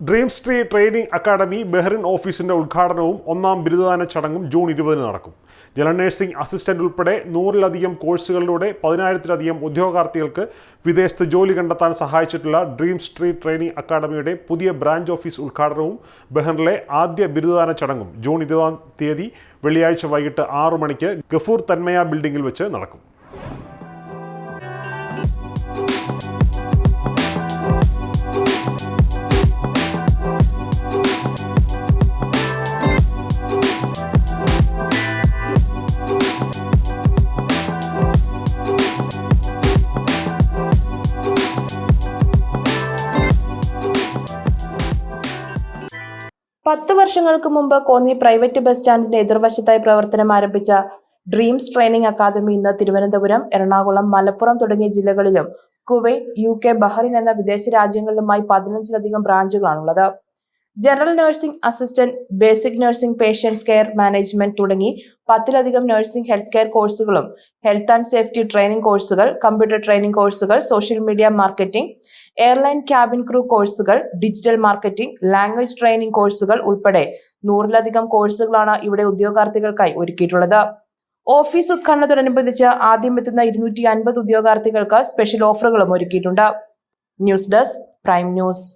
Dreams tree training academy Bahrain ഓഫീസിന്റെ ഉദ്ഘാടനവും ഒന്നാം ബിരുദദാന ചടങ്ങും ജൂൺ ഇരുപതിന് നടക്കും. ജനറൽ നഴ്സിംഗ് അസിസ്റ്റന്റ് ഉൾപ്പെടെ നൂറിലധികം കോഴ്സുകളിലൂടെ പതിനായിരത്തിലധികം ഉദ്യോഗാർത്ഥികൾക്ക് വിദേശത്ത് ജോലി കണ്ടെത്താൻ സഹായിച്ചിട്ടുള്ള ഡ്രീംസ് ട്രീ ട്രെയിനിംഗ് അക്കാദമിയുടെ പുതിയ ബ്രാഞ്ച് ഓഫീസ് ഉദ്ഘാടനവും ബെഹ്റിനിലെ ആദ്യ ബിരുദദാന ചടങ്ങും ജൂൺ ഇരുപതാം തീയതി വെള്ളിയാഴ്ച വൈകിട്ട് ആറു മണിക്ക് ഗഫൂർ തന്മയ ബിൽഡിംഗിൽ വെച്ച് നടക്കും. പത്ത് വർഷങ്ങൾക്ക് മുമ്പ് കോന്നി പ്രൈവറ്റ് ബസ് സ്റ്റാൻഡിന്റെ എതിർവശത്തായി പ്രവർത്തനം ആരംഭിച്ച ഡ്രീംസ് ട്രെയിനിംഗ് അക്കാദമി ഇന്ന് തിരുവനന്തപുരം എറണാകുളം മലപ്പുറം തുടങ്ങിയ ജില്ലകളിലും കുവൈറ്റ് യു കെ ബഹ്റിൻ എന്ന വിദേശ രാജ്യങ്ങളിലുമായി പതിനഞ്ചിലധികം ബ്രാഞ്ചുകളാണുള്ളത്. General nursing assistant basic nursing patients care management തുടങ്ങി പത്തിലധികം നഴ്സിംഗ് ഹെൽത്ത് കെയർ കോഴ്സുകളും ഹെൽത്ത് ആൻഡ് സേഫ്റ്റി ട്രെയിനിംഗ് കോഴ്സുകൾ കമ്പ്യൂട്ടർ ട്രെയിനിംഗ് കോഴ്സുകൾ social media marketing airline cabin crew കോഴ്സുകൾ ഡിജിറ്റൽ മാർക്കറ്റിംഗ് ലാംഗ്വേജ് ട്രെയിനിംഗ് കോഴ്സുകൾ ഉൾപ്പെടെ നൂറിലധികം കോഴ്സുകളാണ് ഇവിടെ ഉദ്യോഗാർത്ഥികൾക്കായി ഒരുക്കിയിട്ടുള്ളത്. ഓഫീസ് ഉദ്ഘാടനത്തോടനുബന്ധിച്ച് ആദ്യം എത്തുന്ന ഇരുന്നൂറ്റി അൻപത് ഉദ്യോഗാർത്ഥികൾക്ക് സ്പെഷ്യൽ ഓഫറുകളും ഒരുക്കിയിട്ടുണ്ട്. News desk prime news.